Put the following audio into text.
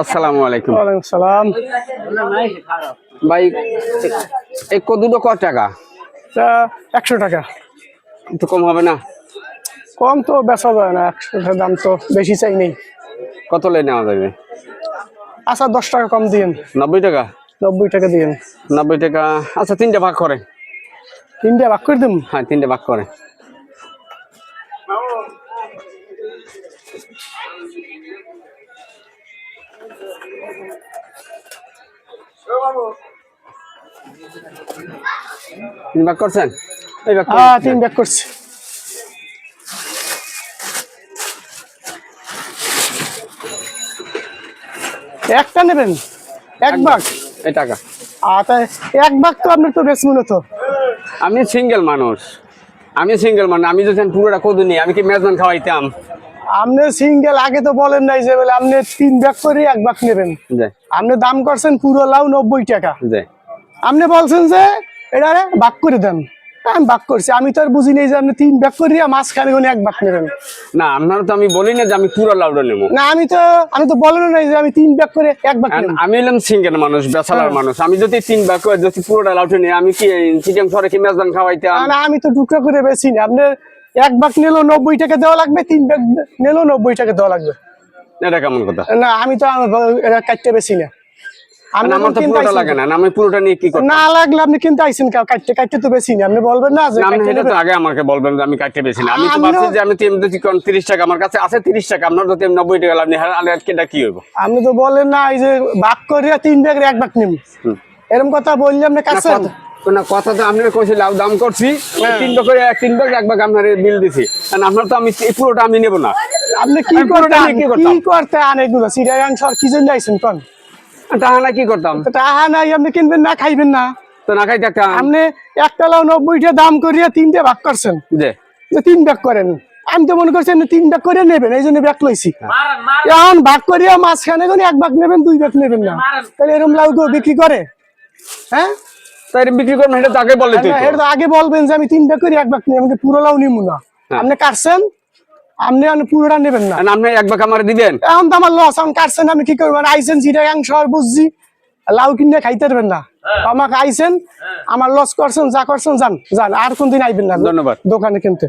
আসসালামু আলাইকুম ওয়ালাইকুম সালাম ভাই কদুটো কত টাকা? একশো টাকা। একটু কম হবে না? কম তো বেচা যায় না একশো দাম তো বেশি চাই নেই। কত লাই নেওয়া যাবে? আচ্ছা দশ টাকা কম দিন নব্বই টাকা? নব্বই টাকা দিন নব্বই টাকা। আচ্ছা তিনটে ভাগ করে। তিনটে ভাগ করে দিন হ্যাঁ তিনটে ভাগ করে। তিন ভাগ করছেন? হ্যাঁ তিন ভাগ করছি। একটা নেবেন? এক ভাগ? এই টাকা। আর এক ভাগ তো আপনার তো বেশ মূলত। আমি সিঙ্গেল মানুষ। আমি সিঙ্গেল মানুষ। আমি যদি পুরোটা কদু নিই আমি কি মেজবান খাওয়াইতাম? আপনি সিঙ্গেল আগে তো বলেন নাই যে বলে আপনি তিন ভাগ করে এক ভাগ নেবেন। আপনি দাম করছেন পুরো লাউ নব্বই টাকা। আপনি বলছেন যে এটা ভাগ করে দেন। আমি ভাগ করছি আমি তো আর বুঝি নেই যে আপনি তিন ভাগ করিয়া মাঝখানে কোনো এক ভাগ নেবেন। না আপনারা তো আমি বলি না যে আমি পুরো লাউডা নেব। না আমি তো আমি তো বলেন নাই যে আমি তিন ভাগ করে এক ভাগ নেব। আমি হলাম সিঙ্গেল মানুষ বেসালার হ্যাঁ। মানুষ। আমি যদি তিন ভাগ করে যদি পুরোটা লাউটে নিই আমি কি চিকেন সরে কি মেজবান খাওয়াইতাম? না আমি তো টুকরা করে বেশি না। আপনার এক ভাগ নিলেও নব্বই টাকা দেওয়া লাগবে তিন ভাগ নিলেও নব্বই টাকা দেওয়া লাগবে। এটা কেমন কথা? না আমি তো কাটতে বেশি না। আমি পুরোটা নিয়ে কি না লাগলে আপনি কিনতে আইসেন কাটতে কাটতে তো বেশি না। আপনি বলবেন না যে আপনি কাটতে এটা তো আগে আমাকে বলবেন যে আমি কাটতে বেশি না। আমি তো ভাবছি যে আমি তিন যদি কোন তিরিশ টাকা আমার কাছে আছে তিরিশ টাকা আপনার নব্বই টাকা লাভ হ্যাঁ আজকে এটা কি হইব? আপনি তো বলেন না এই যে ভাগ করিয়া তিন ভাগের এক ভাগ হুম। এরকম কথা বললে আপনি না, কাছে কথা- না কথা তো আপনার কইছি লাভ দাম করছি হ্যাঁ। তিন করে এক তিন ভাগ এক ভাগ আপনার বিল দিছি। আর আপনার তো আমি এই পুরোটা আমি নেব না। আপনি কি আমি করতে কি? করতে আন এগুলো? সিরিয়াংশ আর কি জন্য আইছেন কোন? তাহলে কি করতাম? তো টাহা নাই আপনি কিনবেন না খাইবেন না। তো না খাইতে একটা আপনি একটা লাউ নব্বইটা দাম করিয়া তিনটে ভাগ করছেন। যে। তিন ভাগ করেন। আমি তো মনে করছি আপনি তিন ভাগ করে নেবেন এই জন্য ব্যাগ লইছি। হ্যাঁ। এখন ভাগ করিয়া মাঝখানে কোন এক ভাগ নেবেন দুই ভাগ নেবেন না। তাহলে এরকম লাউ তো বিক্রি করে। হ্যাঁ? তাই বিক্রি করবেন এটা আগে বলে এটা আগে বলবেন যে আমি তিন ব্যাগ করে এক ব্যাগ নিই আমাকে পুরো লাউ নিমু না। হ্যাঁ। আপনি কাটছেন আপনি আপনি পুরোটা নেবেন না। আপনি এক ব্যাগ আমার দিবেন? এখন তো আমার লস এখন কাটছেন আমি কি করব? আইসেন চিটাগাং শহর বুঝছি লাউ কিনে খাইতে পারবেন না। আমাকে আইসেন আমার লস করছেন যা করছেন যান যান আর কোনদিন আইবেন না। ধন্যবাদ। দোকানে কিনতে।